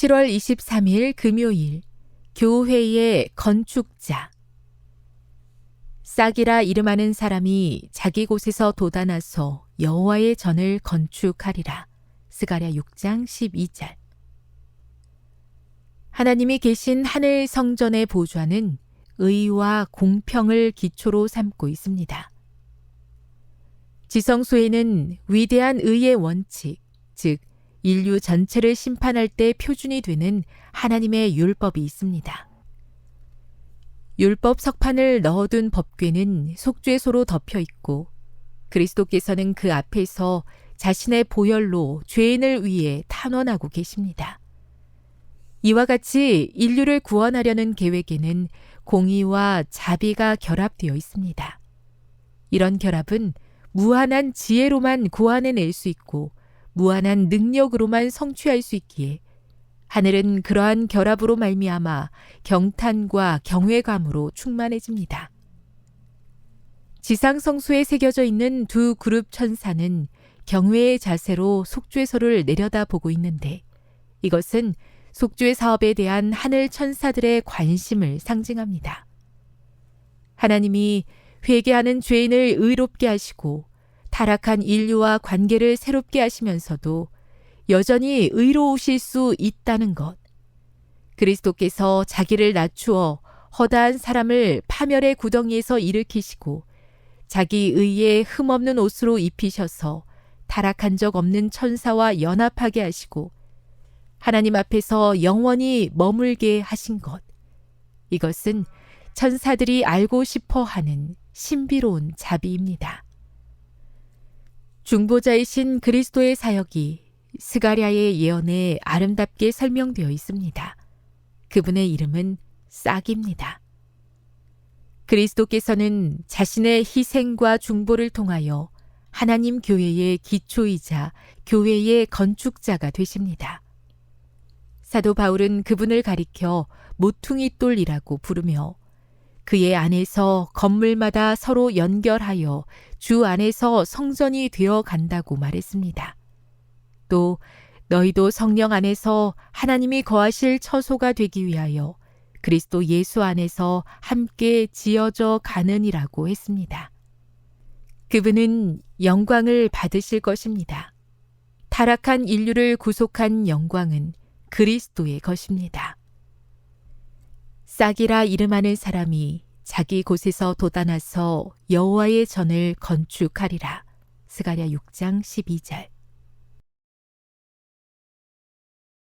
7월 23일 금요일 교회의 건축자 싹이라 이름하는 사람이 자기 곳에서 돋아나서 여호와의 전을 건축하리라. 스가랴 6장 12절 하나님이 계신 하늘 성전의 보좌는 의와 공평을 기초로 삼고 있습니다. 지성소에는 위대한 의의 원칙, 즉 인류 전체를 심판할 때 표준이 되는 하나님의 율법이 있습니다. 율법 석판을 넣어둔 법궤는 속죄소로 덮여 있고 그리스도께서는 그 앞에서 자신의 보혈로 죄인을 위해 탄원하고 계십니다. 이와 같이 인류를 구원하려는 계획에는 공의와 자비가 결합되어 있습니다. 이런 결합은 무한한 지혜로만 구원해낼 수 있고 무한한 능력으로만 성취할 수 있기에 하늘은 그러한 결합으로 말미암아 경탄과 경외감으로 충만해집니다. 지상 성수에 새겨져 있는 두 그룹 천사는 경외의 자세로 속죄서를 내려다보고 있는데 이것은 속죄 사업에 대한 하늘 천사들의 관심을 상징합니다. 하나님이 회개하는 죄인을 의롭게 하시고 타락한 인류와 관계를 새롭게 하시면서도 여전히 의로우실 수 있다는 것. 그리스도께서 자기를 낮추어 허다한 사람을 파멸의 구덩이에서 일으키시고 자기 의에 흠없는 옷으로 입히셔서 타락한 적 없는 천사와 연합하게 하시고 하나님 앞에서 영원히 머물게 하신 것. 이것은 천사들이 알고 싶어 하는 신비로운 자비입니다. 중보자이신 그리스도의 사역이 스가랴의 예언에 아름답게 설명되어 있습니다. 그분의 이름은 싹입니다. 그리스도께서는 자신의 희생과 중보를 통하여 하나님 교회의 기초이자 교회의 건축자가 되십니다. 사도 바울은 그분을 가리켜 모퉁이 똘이라고 부르며 그의 안에서 건물마다 서로 연결하여 주 안에서 성전이 되어 간다고 말했습니다. 또 너희도 성령 안에서 하나님이 거하실 처소가 되기 위하여 그리스도 예수 안에서 함께 지어져 가는이라고 했습니다. 그분은 영광을 받으실 것입니다. 타락한 인류를 구속한 영광은 그리스도의 것입니다. 싹이라 이름하는 사람이 자기 곳에서 돋아나서 여호와의 전을 건축하리라. 스가랴 6장 12절.